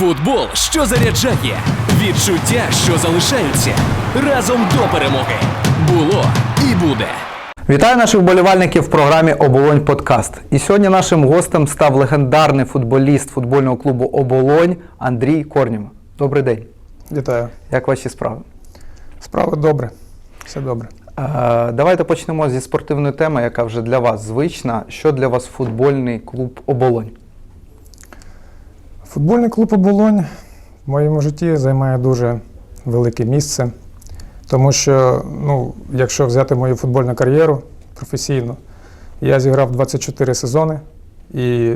Футбол, що заряджає, відчуття, що залишаються разом до перемоги. Було і буде. Вітаю наших вболівальників в програмі Оболонь Подкаст. І сьогодні нашим гостем став легендарний футболіст футбольного клубу Оболонь Андрій Корнєм. Добрий день. Вітаю. Як ваші справи? Справа добре. Все добре. Е, давайте почнемо зі спортивної теми, яка вже для вас звична. Що для вас футбольний клуб Оболонь? Футбольний клуб Оболонь в моєму житті займає дуже велике місце, тому що, ну, якщо взяти мою футбольну кар'єру професійно, я зіграв 24 сезони і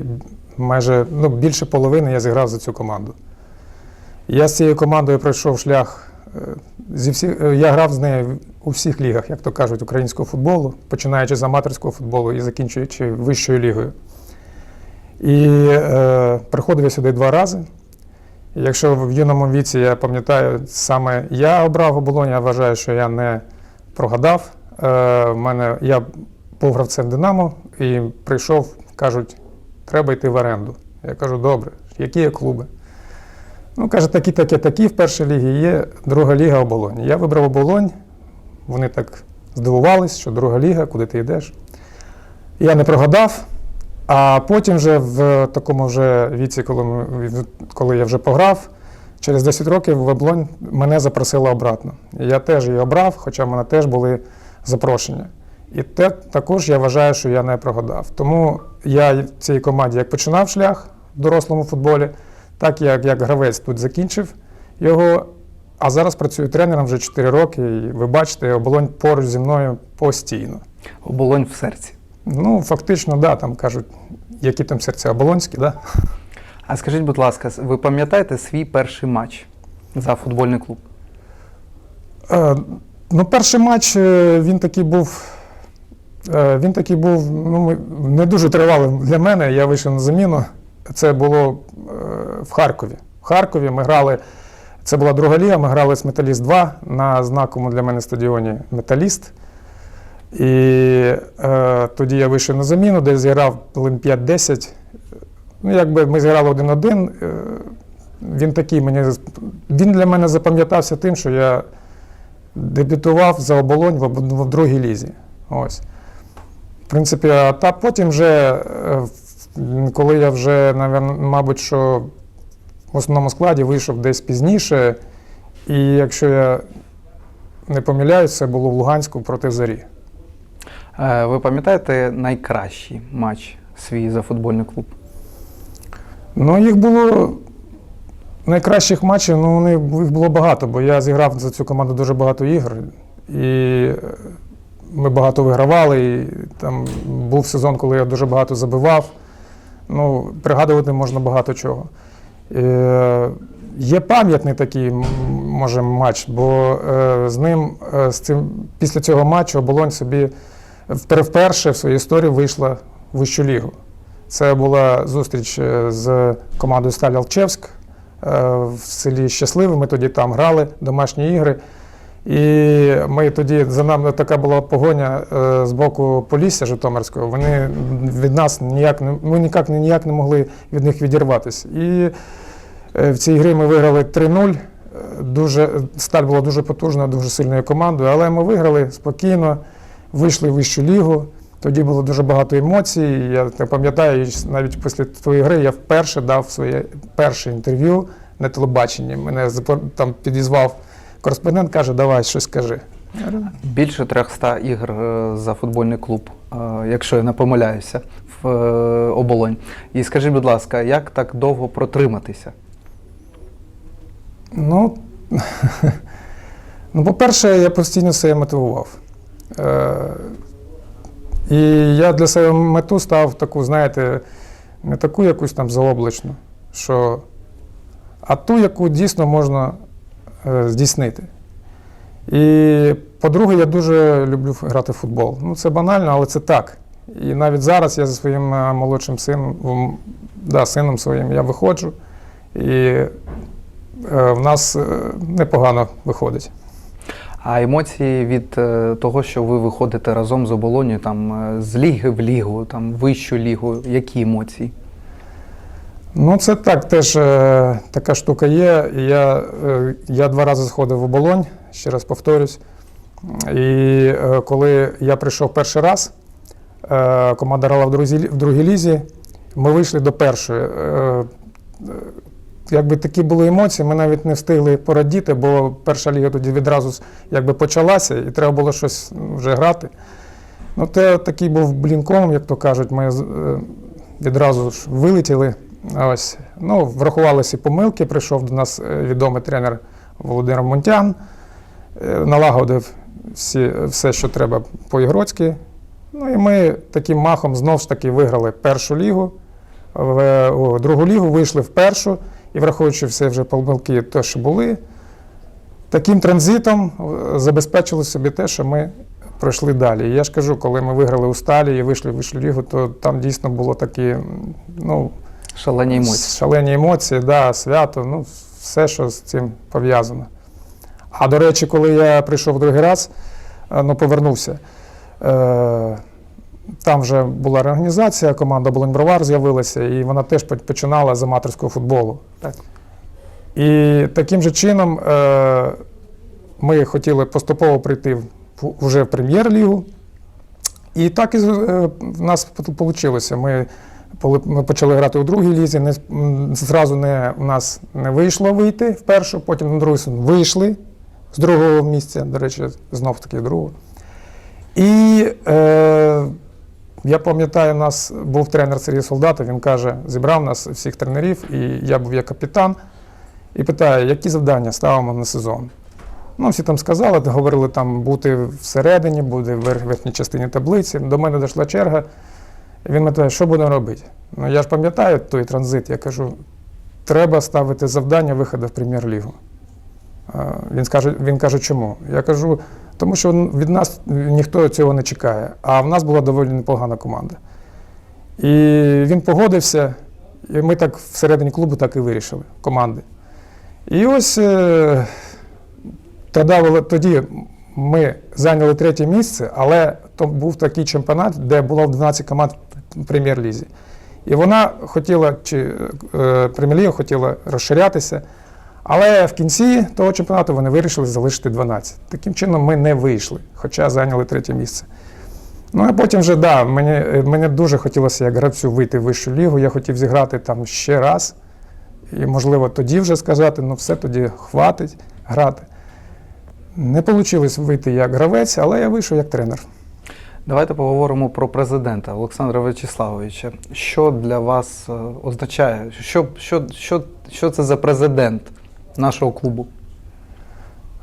майже ну, більше половини я зіграв за цю команду. Я з цією командою пройшов шлях. е, Зі всіх, е, я грав з нею у всіх лігах, як то кажуть, українського футболу, починаючи з аматорського футболу і закінчуючи вищою лігою. І е, приходив я сюди два рази. Якщо в юному віці я пам'ятаю, саме я обрав оболонь, я вважаю, що я не прогадав. Е, в мене, я був гравцем Динамо і прийшов, кажуть, треба йти в оренду. Я кажу, добре, які є клуби? Ну, каже, такі, такі, такі в першій лігі є друга ліга оболонь. Я вибрав оболонь, вони так здивувались, що друга ліга, куди ти йдеш. Я не прогадав. А потім вже в такому вже віці, коли, коли я вже пограв, через 10 років в Облонь мене запросили обратно. І я теж її обрав, хоча в мене теж були запрошення. І те, також я вважаю, що я не прогадав. Тому я в цій команді як починав шлях в дорослому футболі, так як, як гравець тут закінчив його. А зараз працюю тренером вже 4 роки, і ви бачите, оболонь поруч зі мною постійно. Оболонь в серці. Ну, фактично, да, там кажуть, які там серця оболонські, да? А скажіть, будь ласка, ви пам'ятаєте свій перший матч за футбольний клуб? Е, ну, перший матч е, він такий був. е, Він такий був ну, не дуже тривалим для мене. Я вийшов на заміну. Це було е, в Харкові. В Харкові ми грали. Це була друга ліга, ми грали з Металіст 2 на знаковому для мене стадіоні Металіст. І е, тоді я вийшов на заміну, де зіграв хвилин 5-10. Ну, якби ми зіграли один-один. Е, він такий мені він для мене запам'ятався тим, що я дебютував за оболонь в, в другій лізі. Ось. В принципі, а та потім вже, е, коли я вже, мабуть, що в основному складі вийшов десь пізніше, і якщо я не помиляюсь, це було в Луганську проти Зарі. Е, ви пам'ятаєте найкращий матч свій за футбольний клуб? Ну, їх було найкращих матчів, ну їх було багато, бо я зіграв за цю команду дуже багато ігор. І е, ми багато вигравали. І там був сезон, коли я дуже багато забивав. Ну, пригадувати можна багато чого. Е, є пам'ятний такий, може, матч, бо е, з ним, е, з цим, після цього матчу оболонь собі вперше в своїй історії вийшла в вищу лігу. Це була зустріч е, з командою Сталь Алчевськ е, в селі Щасливе. Ми тоді там грали домашні ігри. І ми тоді за нами така була погоня е, з боку Полісся Житомирського. Вони від нас ніяк не ми ніяк, ніяк не могли від них відірватися. І в цій грі ми виграли 3-0. Е, Дуже сталь була дуже потужною, дуже сильною командою, але ми виграли спокійно, вийшли в вищу лігу. Тоді було дуже багато емоцій. Я не пам'ятаю, навіть після твоєї гри я вперше дав своє перше інтерв'ю на телебаченні. Мене там підізвав кореспондент, каже, давай щось скажи. Більше 300 ігр е, за футбольний клуб, е, якщо я не помиляюся, в е, оболонь. І скажіть, будь ласка, як так довго протриматися? Ну, ну, по-перше, я постійно себе мотивував. Е, і я для себе мету став таку, знаєте, не таку якусь там заоблачну, що, а ту, яку дійсно можна е, здійснити. І, по-друге, я дуже люблю грати в футбол. Ну, це банально, але це так. І навіть зараз я зі своїм е, молодшим сином, да, сином своїм я виходжу. І в нас непогано виходить. А емоції від е, того, що ви виходите разом з оболонью, там е, з ліги в лігу, там вищу лігу, які емоції? Ну, це так, теж е, така штука є. Я, е, я два рази сходив в оболонь, ще раз повторюсь. І е, коли я прийшов перший раз, е, команда грала в другій, в другій лізі, ми вийшли до першої. Е, якби такі були емоції, ми навіть не встигли порадіти, бо перша ліга тоді відразу якби почалася, і треба було щось вже грати. Ну, те такий був блінком, як то кажуть, ми е, відразу ж вилетіли. Ось. Ну, врахувалися помилки, прийшов до нас е, відомий тренер Володимир Мунтян, е, налагодив всі, все, що треба по-ігроцьки. Ну і ми таким махом знову ж таки виграли першу лігу, в другу лігу вийшли в першу, і враховуючи все вже помилки, те, що були, таким транзитом е, забезпечили собі те, що ми пройшли далі. І я ж кажу, коли ми виграли у Сталі і вийшли в вищу лігу, то там дійсно було такі, ну, Шалені емоції. Шалені емоції, да, свято, ну, все, що з цим пов'язано. А до речі, коли я прийшов другий раз, е, ну, повернувся, е, там вже була реорганізація, команда Болонь Бровар з'явилася, і вона теж починала з аматорського футболу. Так. І таким же чином е, ми хотіли поступово прийти в, вже в прем'єр-лігу. І так і е, в нас вийшло. Ми, ми почали грати у другій лізі. Не, зразу не, у нас не вийшло вийти в першу, потім на другу вийшли з другого місця, до речі, знов таки другого. І е, я пам'ятаю, у нас був тренер Сергій Солдатов, він каже, зібрав нас всіх тренерів, і я був як капітан, і питає, які завдання ставимо на сезон. Ну, всі там сказали, говорили там бути всередині, буде в верхній частині таблиці. До мене дійшла черга. Він питає, що будемо робити? Ну, я ж пам'ятаю той транзит, я кажу, треба ставити завдання виходу в прем'єр-лігу. Він каже, він каже, чому? Я кажу, тому що від нас ніхто цього не чекає. А в нас була доволі непогана команда. І він погодився, і ми так всередині клубу так і вирішили, команди. І ось е, тоді, ми зайняли третє місце, але то був такий чемпіонат, де було 12 команд в прем'єр-лізі. І вона хотіла, чи е, прем'єр-ліга хотіла розширятися. Але в кінці того чемпіонату вони вирішили залишити 12. Таким чином ми не вийшли, хоча зайняли третє місце. Ну а потім вже да, мені, е, мені дуже хотілося як гравцю вийти в вищу лігу. Я хотів зіграти там ще раз. І, можливо, тоді вже сказати, ну все, тоді хватить грати. Не вийшло вийти як гравець, але я вийшов як тренер. Давайте поговоримо про президента Олександра Вячеславовича. Що для вас е, означає? Що, що, що, що це за президент нашого клубу?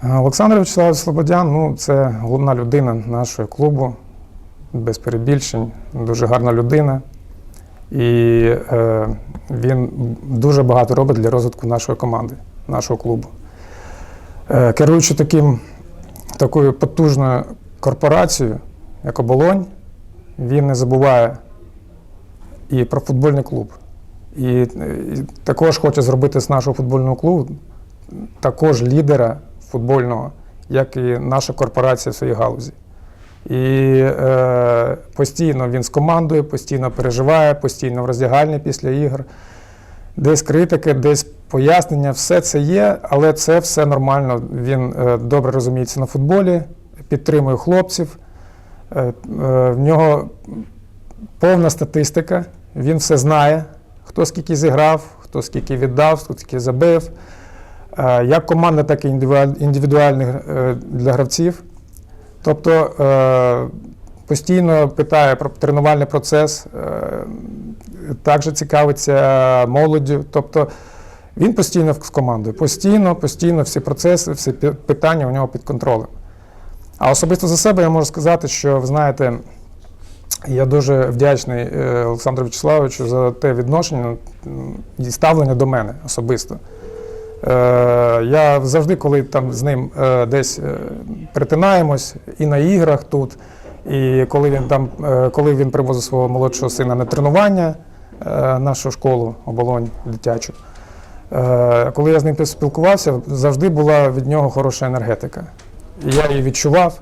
Е, Олександр Вячеславович Слободян ну, це головна людина нашого клубу, без перебільшень, дуже гарна людина. І е, він дуже багато робить для розвитку нашої команди, нашого клубу. Е, керуючи таким, такою потужною корпорацією, як оболонь, він не забуває і про футбольний клуб. І, е, і також хоче зробити з нашого футбольного клубу також лідера футбольного, як і наша корпорація в своїй галузі. І е, постійно він з командою, постійно переживає, постійно в роздягальні після ігор. Десь критики, десь пояснення, все це є, але це все нормально. Він е, добре розуміється на футболі, підтримує хлопців. Е, е, в нього повна статистика, він все знає, хто скільки зіграв, хто скільки віддав, хто скільки забив. Е, Як команда, так і індивідуаль- індивідуальних е, для гравців. Тобто е, постійно питає про тренувальний процес, також цікавиться молоддю. Тобто він постійно з командою, постійно, постійно всі процеси, всі питання у нього під контролем. А особисто за себе я можу сказати, що ви знаєте, я дуже вдячний Олександру Вячеславовичу за те відношення і ставлення до мене особисто. Е, я завжди, коли там з ним е, десь е, перетинаємось і на іграх тут, і коли він там, коли він привозив свого молодшого сина на тренування, нашу школу оболонь дитячу. Коли я з ним спілкувався, завжди була від нього хороша енергетика. І я її відчував.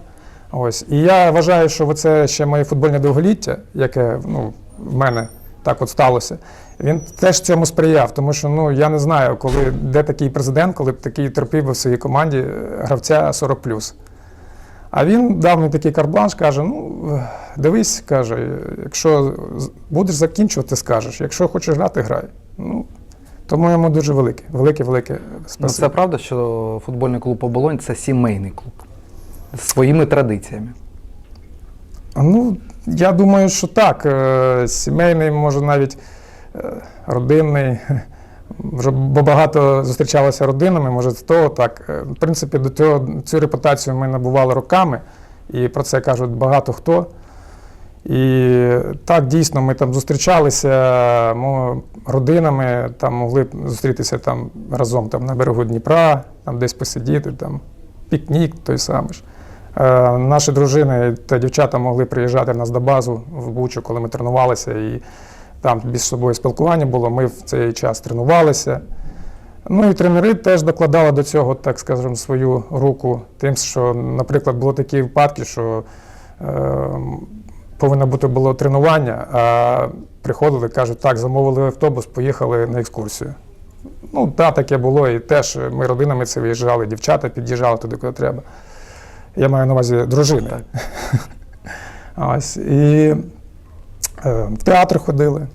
Ось. І я вважаю, що це ще моє футбольне довголіття, яке ну, в мене так от сталося. Він теж цьому сприяв, тому що ну я не знаю, коли де такий президент, коли б такий терпів в своїй команді е, гравця 40 А він дав мені такий карбланш, каже: ну е, дивись, каже, якщо будеш закінчувати, скажеш. Якщо хочеш грати, грай. Ну, тому йому дуже велике, велике, велике Ну, це правда, що футбольний клуб Оболонь це сімейний клуб з своїми традиціями. Ну, я думаю, що так. Е, Сімейний, може навіть е, родинний. Вже бо багато зустрічалося родинами, може з того так. Е, В принципі, до цього цю репутацію ми набували роками, і про це кажуть багато хто. І так, дійсно, ми там зустрічалися мо, родинами, там могли зустрітися там разом там, на берегу Дніпра, там десь посидіти, там, пікнік той самий ж. Е, наші дружини та дівчата могли приїжджати в нас до базу в Бучу, коли ми тренувалися, і там між собою спілкування було. Ми в цей час тренувалися. Ну і тренери теж докладали до цього, так скажемо, свою руку, тим, що, наприклад, були такі випадки, що е, повинно бути було тренування, а приходили, кажуть, так, замовили автобус, поїхали на екскурсію. Ну, так, таке було. І теж ми родинами це виїжджали, дівчата під'їжджали туди, куди треба. Я маю на увазі дружини. Ось. І е, в театр ходили.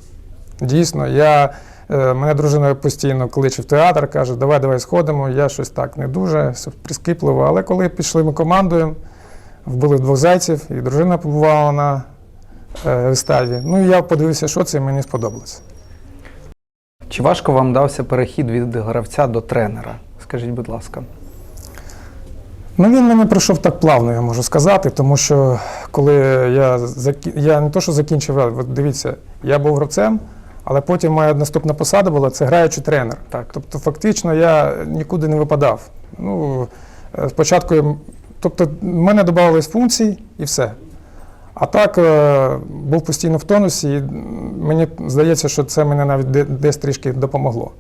Дійсно, я, е, мене дружина постійно кличе в театр, каже, давай, давай сходимо. Я щось так не дуже все прискіпливо. Але коли пішли ми командою, вбили двох зайців, і дружина побувала на е, виставі. Ну і я подивився, що це, і мені сподобалось. Чи важко вам дався перехід від гравця до тренера? Скажіть, будь ласка. Ну, він мене пройшов так плавно, я можу сказати, тому що коли я я не то, що закінчив, от дивіться, я був гравцем, але потім моя наступна посада була це граючий тренер. Так. Тобто, фактично, я нікуди не випадав. Ну, е, спочатку, тобто, в мене додавались функції і все. А так е, був постійно в тонусі, і мені здається, що це мене навіть десь трішки допомогло.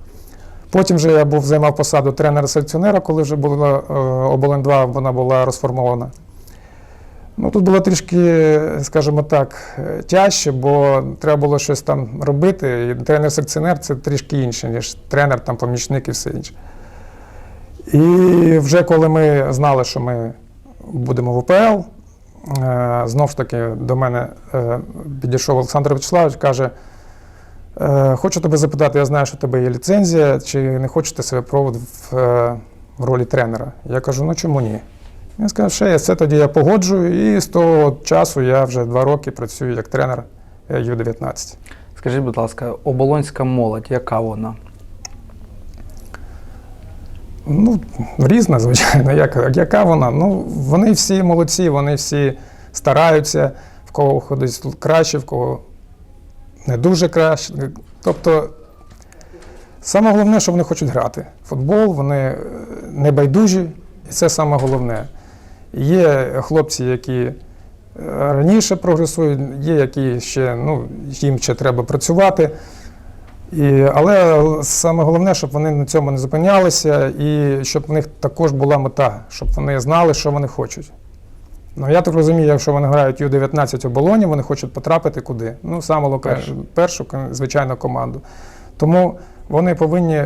Потім вже я був займав посаду тренера-селекціонера, коли вже була е, оболонь 2 вона була розформована. Ну, тут було трішки, скажімо так, тяжче, бо треба було щось там робити. І тренер-секціонер це трішки інше, ніж тренер, там, помічник і все інше. І вже коли ми знали, що ми будемо в УПЛ, е, знов ж таки до мене е, підійшов Олександр Вячеславович, каже. Е, Хочу тебе запитати, я знаю, що у тебе є ліцензія, чи не хочете себе пробувати в, е, в ролі тренера? Я кажу, ну чому ні? Він сказав, що я це тоді я погоджую, і з того часу я вже два роки працюю як тренер е, Ю-19. Скажіть, будь ласка, оболонська молодь, яка вона? Ну, різна, звичайно. Як, яка вона? Ну, вони всі молодці, вони всі стараються, в кого ходить краще, в кого не дуже краще. Тобто, саме головне, що вони хочуть грати. Футбол, вони е, не байдужі, і це саме головне. Є хлопці, які е, раніше прогресують, є які ще, ну, їм ще треба працювати. І, але саме головне, щоб вони на цьому не зупинялися, і щоб в них також була мета, щоб вони знали, що вони хочуть. Ну, я так розумію, якщо вони грають Ю-19 у Болоні, вони хочуть потрапити куди? Ну, саме. Першу. першу, звичайно, команду. Тому вони повинні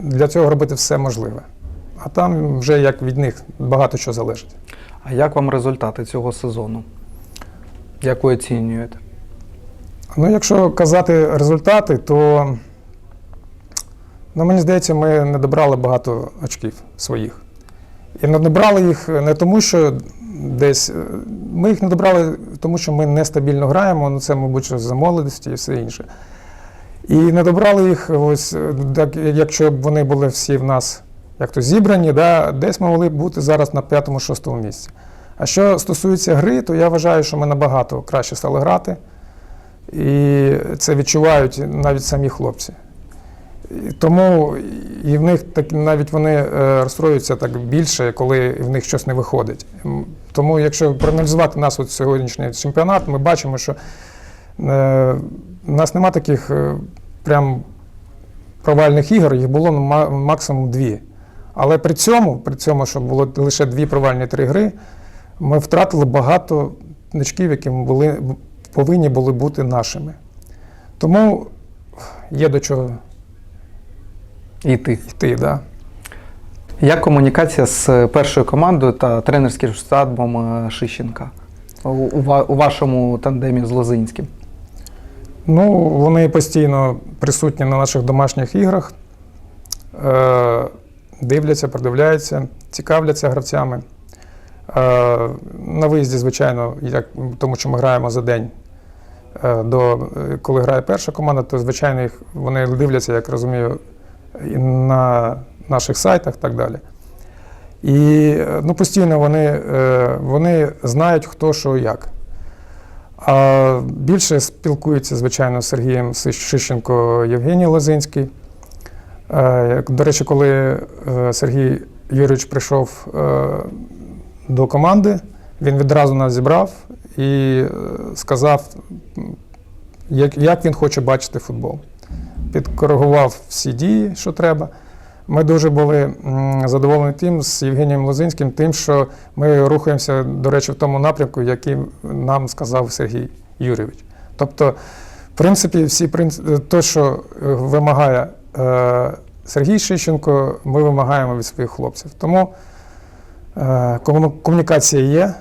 для цього робити все можливе. А там вже як від них багато що залежить. А як вам результати цього сезону? Як ви оцінюєте? Ну, якщо казати результати, то ну, мені здається, ми не добрали багато очків своїх. І не добрали їх не тому, що десь. е, Ми їх не добрали, тому що ми нестабільно граємо, ну це, мабуть, за молодості і все інше. І не добрали їх, ось, е, так, якщо б вони були всі в нас як то зібрані, да, десь ми могли б бути зараз на п'ятому-шостому місці. А що стосується гри, то я вважаю, що ми набагато краще стали грати. І це відчувають навіть самі хлопці. Тому і в них так навіть вони е, розстроюються так більше, коли в них щось не виходить. Тому, якщо проаналізувати нас от сьогоднішній чемпіонат, ми бачимо, що е, у нас нема таких е, прям провальних ігор, їх було максимум дві. Але при цьому, при цьому, що було лише дві провальні три гри, ми втратили багато очків, які були, повинні були бути нашими. Тому є до чого І ти. Да. Як комунікація з першою командою та тренерським штабом е, Шищенка у, вашому тандемі з Лозинським? Ну, вони постійно присутні на наших домашніх іграх, е, дивляться, продивляються, цікавляться гравцями. Е, на виїзді, звичайно, як, тому що ми граємо за день. Е, до, коли грає перша команда, то звичайно їх вони дивляться, як розумію, на наших сайтах і так далі. І е, ну, постійно вони, е, вони знають, хто що як. А більше спілкується, звичайно, з Сергієм Шищенко Євгеній Лозинський. Е, До речі, коли Сергій Юрійович прийшов до команди, він відразу нас зібрав і сказав, як він хоче бачити футбол. Підкоригував всі дії, що треба. Ми дуже були задоволені тим з Євгенієм Лозинським, тим, що ми рухаємося, до речі, в тому напрямку, який нам сказав Сергій Юрійович. Тобто, в принципі, всі те, що е, вимагає е, Сергій Шищенко, ми вимагаємо від своїх хлопців. Тому е, комунікація є,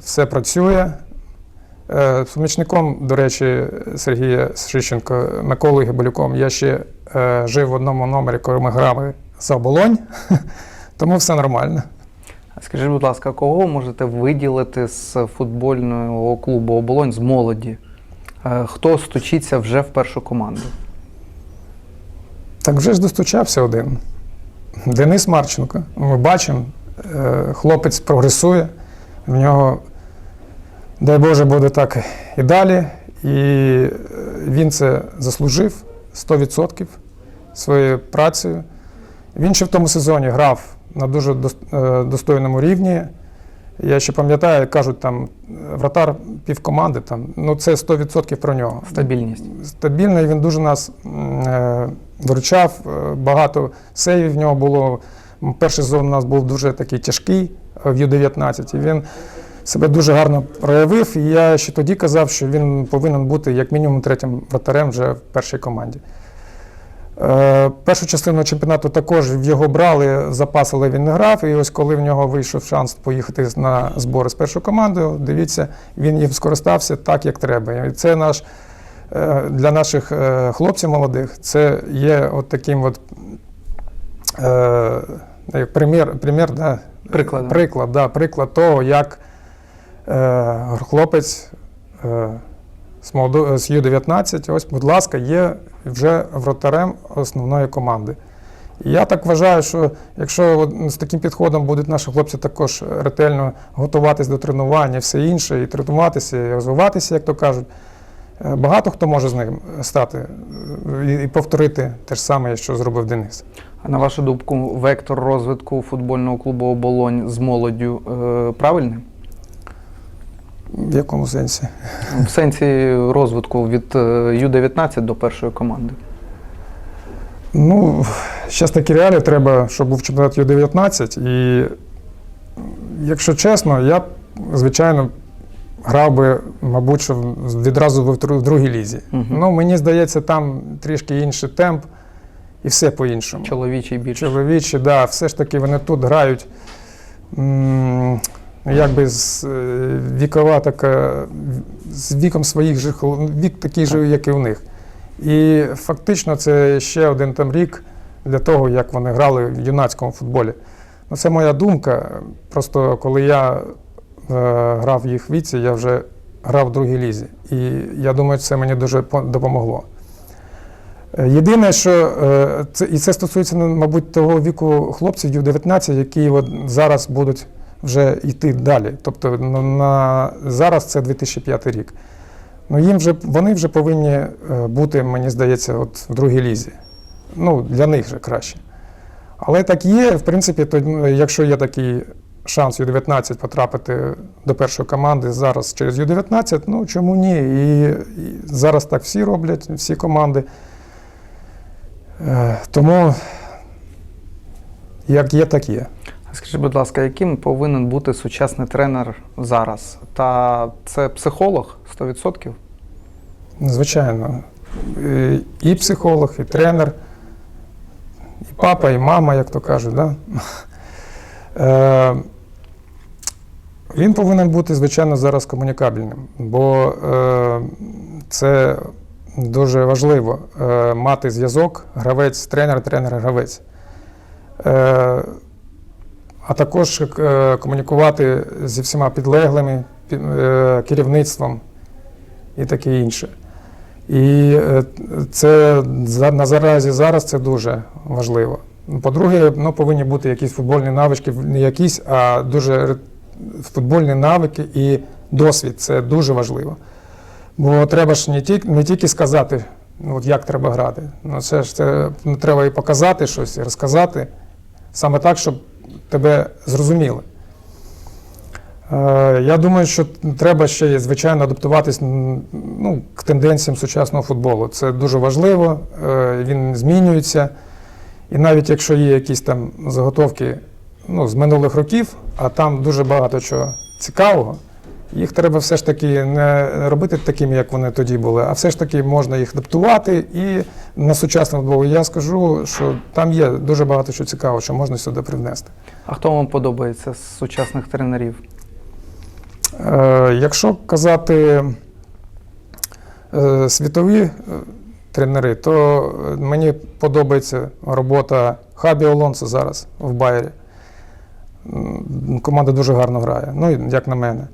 все працює. Е, Помічником, до речі, Сергія Шищенко, Миколою Гибалюком, я ще е, жив в одному номері, коли ми грали за оболонь, тому все нормально. Скажіть, будь ласка, кого ви можете виділити з футбольного клубу Оболонь з молоді? Е, Хто стучиться вже в першу команду? Так вже ж достучався один. Денис Марченко. Ми бачимо, е, хлопець прогресує. В нього, дай Боже, буде так і далі. І е, він це заслужив 100% своєю працею. Він ще в тому сезоні грав на дуже е, достойному рівні. Я ще пам'ятаю, кажуть, там вратар півкоманди, там, ну це 100% про нього Стабільність. стабільний. Він дуже нас е, виручав. е, Багато сейвів в нього було. Перший сезон у нас був дуже такий тяжкий е, в Ю-19. І він себе дуже гарно проявив. І я ще тоді казав, що він повинен бути як мінімум третім вратарем вже в першій команді. Е, Першу частину чемпіонату також в його брали запас, але він не грав. І ось коли в нього вийшов шанс поїхати на збори з першою командою, дивіться, він їм скористався так, як треба. І це наш е, для наших е, хлопців молодих це є от таким от е, примір, примір да, приклад, да, приклад того, як хлопець е, з, Ю-19, ось, будь ласка, є вже вратарем основної команди. І я так вважаю, що якщо з таким підходом будуть наші хлопці також ретельно готуватись до тренування, все інше, і тренуватися, і розвиватися, як то кажуть, е, багато хто може з ним стати е, і, повторити те ж саме, що зробив Денис. А на вашу думку, вектор розвитку футбольного клубу Оболонь з молоддю е, правильний? В якому сенсі? В сенсі розвитку від е, Ю-19 до першої команди. Ну, зараз такі реалії треба, щоб був чемпіонат Ю-19. І, якщо чесно, я б, звичайно, грав би, мабуть, відразу в другій лізі. Мгм. Ну, мені здається, там трішки інший темп і все по-іншому. Чоловічий більше. Чоловічі, да, все ж таки вони тут грають. м, Якби з, е, вікова така, з віком своїх же, вік такий же, як і в них. І фактично це ще один там рік для того, як вони грали в юнацькому футболі. Ну, це моя думка. Просто коли я е, грав в їх віці, я вже грав в другій лізі. І я думаю, це мені дуже допомогло. Е, Єдине, що е, це, і це стосується, мабуть, того віку хлопців Ю-19, які от зараз будуть вже йти далі. Тобто на, на, зараз це 2005 рік. Ну, їм вже, вони вже повинні е, бути, мені здається, от в другій лізі. Ну, для них же краще. Але так є, в принципі, то, ну, якщо є такий шанс Ю-19 потрапити до першої команди зараз через Ю-19, ну чому ні? І, і зараз так всі роблять, всі команди. Е, тому як є, так є. Скажіть, будь ласка, яким повинен бути сучасний тренер зараз? Та це психолог 100%? Звичайно. І- І психолог, і тренер, і папа, і мама, як то кажуть. Да? Е, Він повинен бути, звичайно, зараз комунікабельним, бо е, це дуже важливо е, мати зв'язок, гравець, тренер, тренер, гравець. А також е, комунікувати зі всіма підлеглими, пі- е, керівництвом і таке інше. І е, це на заразі зараз це дуже важливо. По-друге, ну, повинні бути якісь футбольні навички, не якісь, а дуже футбольні навики і досвід. Це дуже важливо. Бо треба ж не тільки, не тільки сказати, ну, от як треба грати. Ну, це ж це, ну, треба і показати щось, і розказати саме так, щоб тебе зрозуміли. Е, Я думаю, що треба ще, звичайно, адаптуватись ну, к тенденціям сучасного футболу. Це дуже важливо, е, він змінюється. І навіть якщо є якісь там заготовки ну, з минулих років, а там дуже багато чого цікавого, їх треба все ж таки не робити такими, як вони тоді були, а все ж таки можна їх адаптувати і на сучасний футбол. Я скажу, що там є дуже багато чого цікавого, що можна сюди привнести. А хто вам подобається з сучасних тренерів? Е, Якщо казати е, світові е, тренери, то е, мені подобається робота Хабі Олонсо зараз в Байері. Команда дуже гарно грає, ну, як на мене.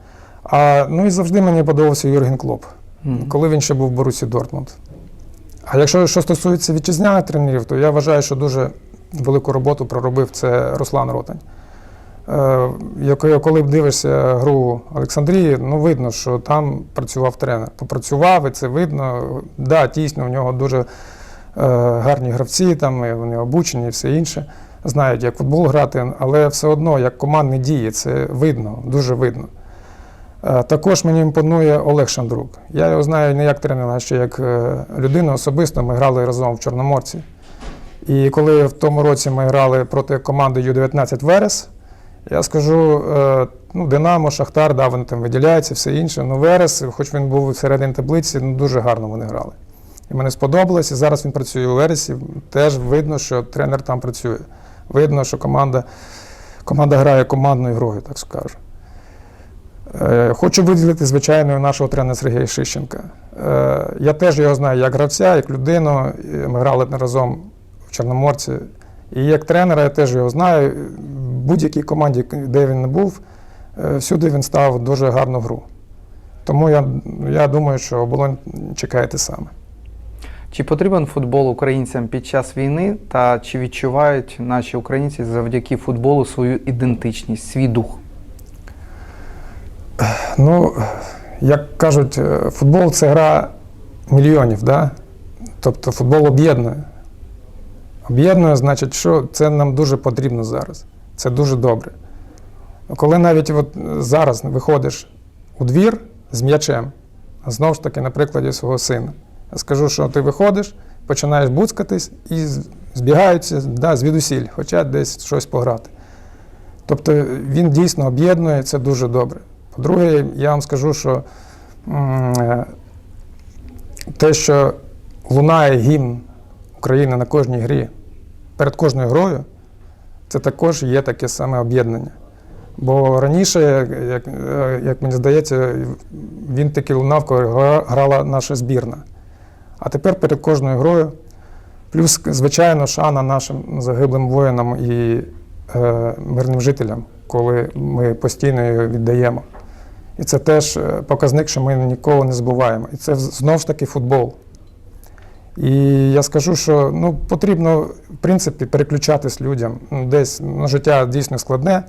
А, ну і завжди мені подобався Юрген Клоп, Мгм. коли він ще був в Борусі Дортмунд. А якщо що стосується вітчизняних тренерів, то я вважаю, що дуже велику роботу проробив це Руслан Ротань. Е, Коли дивишся гру Олександрії, ну видно, що там працював тренер. Попрацював, і це видно. Да, дійсно, у нього дуже е, гарні гравці, там і вони обучені і все інше. Знають, як футбол грати, але все одно, як командні дії, це видно, дуже видно. Е, Також мені імпонує Олег Шандрук. Я його знаю не як тренера, а ще як е, людину особисто. Ми грали разом в Чорноморці. І коли в тому році ми грали проти команди Ю-19 Верес, я скажу, е, ну, Динамо, Шахтар, да, вони там виділяються, все інше. Ну, Верес, хоч він був всередині таблиці, ну, дуже гарно вони грали. І мені сподобалось, і зараз він працює у Вересі. Теж видно, що тренер там працює. Видно, що команда, команда грає командною грою, так скажу. Е, Хочу виділити, звичайно, нашого тренера Сергія Шищенка. Е, Я теж його знаю як гравця, як людину. Ми грали разом в Чорноморці. І як тренера я теж його знаю. В будь-якій команді, де він не був, е, всюди він став дуже гарну гру. Тому я, я думаю, що оболонь чекає те саме. Чи потрібен футбол українцям під час війни, та чи відчувають наші українці завдяки футболу свою ідентичність, свій дух? Ну, як кажуть, е, футбол це гра мільйонів, да? тобто футбол об'єднує. Об'єднує, значить, що це нам дуже потрібно зараз. Це дуже добре. Коли навіть от зараз виходиш у двір з м'ячем, знову ж таки, на прикладі свого сина, скажу, що ти виходиш, починаєш буцкатись і збігаються да, звідусіль, хочуть десь щось пограти. Тобто він дійсно об'єднує, це дуже добре. По-друге, я вам скажу, що те, що лунає гімн України на кожній грі, перед кожною грою, це також є таке саме об'єднання. Бо раніше, як, як, мені здається, він таки лунав, коли грала наша збірна. А тепер перед кожною грою, плюс, звичайно, шана нашим загиблим воїнам і е, мирним жителям, коли ми постійно його віддаємо. І це теж е, показник, що ми ніколи не забуваємо. І це знову ж таки футбол. І я скажу, що ну, потрібно, в принципі, переключатись людям. Ну, Десь ну, життя дійсно складне,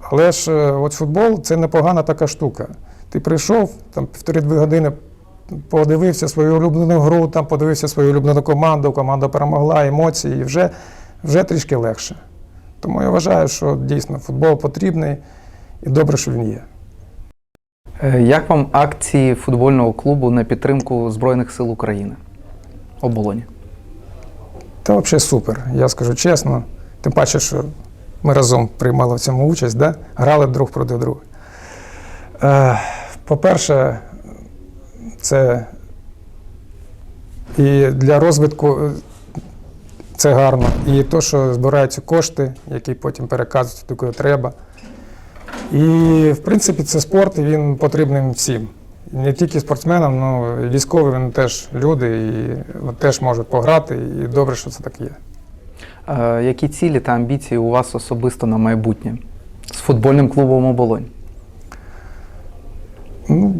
але ж е, от футбол це непогана така штука. Ти прийшов, там півтори-дві години подивився свою улюблену гру, там подивився свою улюблену команду, команда перемогла, емоції, і вже, вже трішки легше. Тому я вважаю, що дійсно футбол потрібний і добре, що він є. Е, Як вам акції футбольного клубу на підтримку Збройних сил України? Оболоні. Та взагалі супер, я скажу чесно. Тим паче, що ми разом приймали в цьому участь, да? грали друг проти друга. Е, по-перше, це І для розвитку е, це гарно. І то, що збираються кошти, які потім переказують куди треба. І, в принципі, це спорт, і він потрібен всім. Не тільки спортсменам, але і військові вони теж люди і теж можуть пограти, і добре, що це так є. Е, Які цілі та амбіції у вас особисто на майбутнє з футбольним клубом Оболонь? Ну,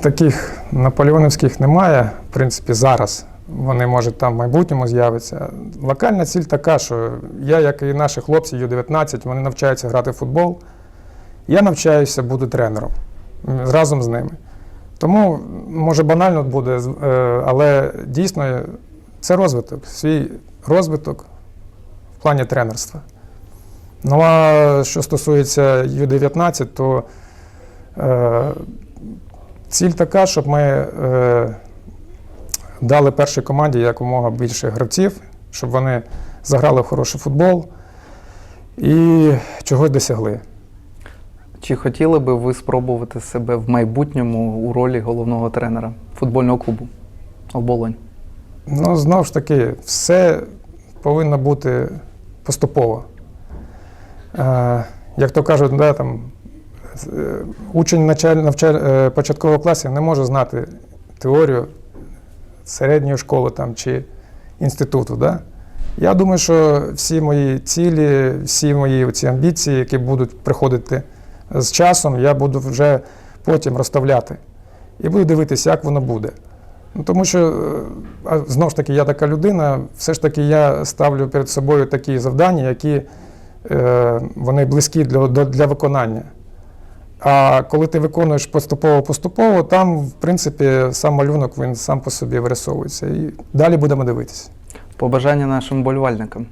таких наполеонівських немає, в принципі, зараз. Вони, може, там в майбутньому з'являться. Локальна ціль така, що я, як і наші хлопці Ю-19, вони навчаються грати в футбол. Я навчаюся бути тренером разом з ними. Тому, може, банально буде, е, але дійсно це розвиток, свій розвиток в плані тренерства. Ну а що стосується Ю-19, то Е, Ціль така, щоб ми е, дали першій команді якомога більше гравців, щоб вони заграли в хороший футбол і чогось досягли. Чи хотіли би ви спробувати себе в майбутньому у ролі головного тренера футбольного клубу Оболонь? Ну, знову ж таки, все повинно бути поступово. Е, як то кажуть, да, там, е, учень навчаль, навчаль, е, початкового класу не може знати теорію середньої школи там, чи інституту. Да? Я думаю, що всі мої цілі, всі мої ці амбіції, які будуть приходити з часом, я буду вже потім розставляти. І буду дивитися, як воно буде. Ну, тому що, е, знову ж таки, я така людина, все ж таки я ставлю перед собою такі завдання, які е, вони близькі для, для виконання. А коли ти виконуєш поступово-поступово, там, в принципі, сам малюнок він сам по собі вирисовується. І далі будемо дивитися. Побажання нашим болівальникам.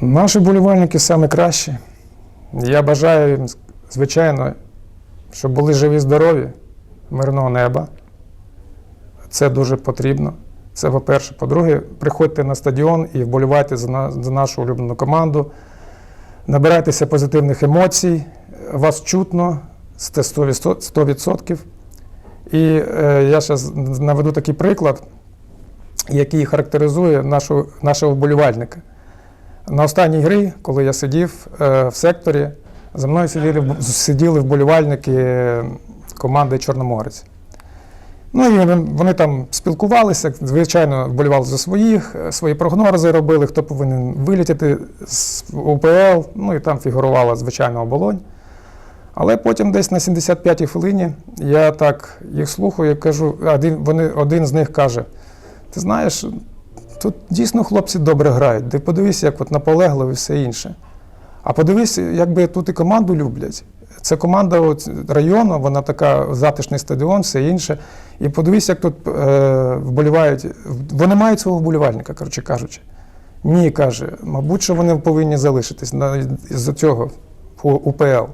Наші болівальники саме кращі. Я бажаю їм, звичайно, щоб були живі, здорові, мирного неба. Це дуже потрібно. Це по-перше. По-друге, приходьте на стадіон і вболівайте за, за нашу улюблену команду. Набирайтеся позитивних емоцій, вас чутно, це 100%. 100%. І е, я зараз наведу такий приклад, який характеризує нашу, нашого вболівальника. На останній грі, коли я сидів е, в секторі, за мною сиділи, сиділи вболівальники е, команди Чорноморець. Ну і вони, там спілкувалися, звичайно, вболівали за своїх, е, свої прогнози робили, хто повинен вилітіти з УПЛ, ну і там фігурувала, звичайно, оболонь. Але потім десь на 75-й хвилині я так їх слухаю і кажу, один, вони, один з них каже: ти знаєш, Тут дійсно хлопці добре грають. Ти подивись, як от наполегливо і все інше. А подивись, якби тут і команду люблять. Це команда району, вона така затишний стадіон, все інше. І подивись, як тут е, вболівають. Вони мають свого вболівальника, коротше кажучи. Ні, каже, мабуть, що вони повинні залишитись з цього УПЛ.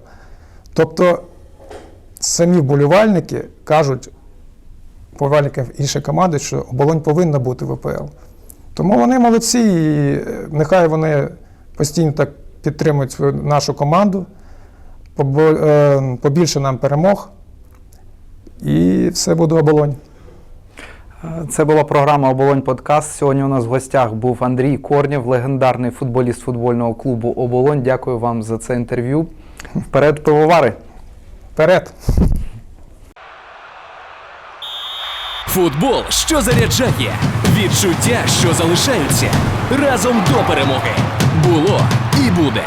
Тобто самі вболівальники кажуть вболівальникам іншої команди, що оболонь повинна бути в УПЛ. Тому вони молодці, і е, нехай вони постійно так підтримують свою нашу команду, побільше нам перемог, і все буде оболонь. Е, Це була програма Оболонь Подкаст. Сьогодні у нас в гостях був Андрій Корнєв, легендарний футболіст футбольного клубу Оболонь. Дякую вам за це інтерв'ю. Вперед, пивовари! Вперед! Футбол, що заряджає, відчуття, що залишаються разом до перемоги. Було і буде.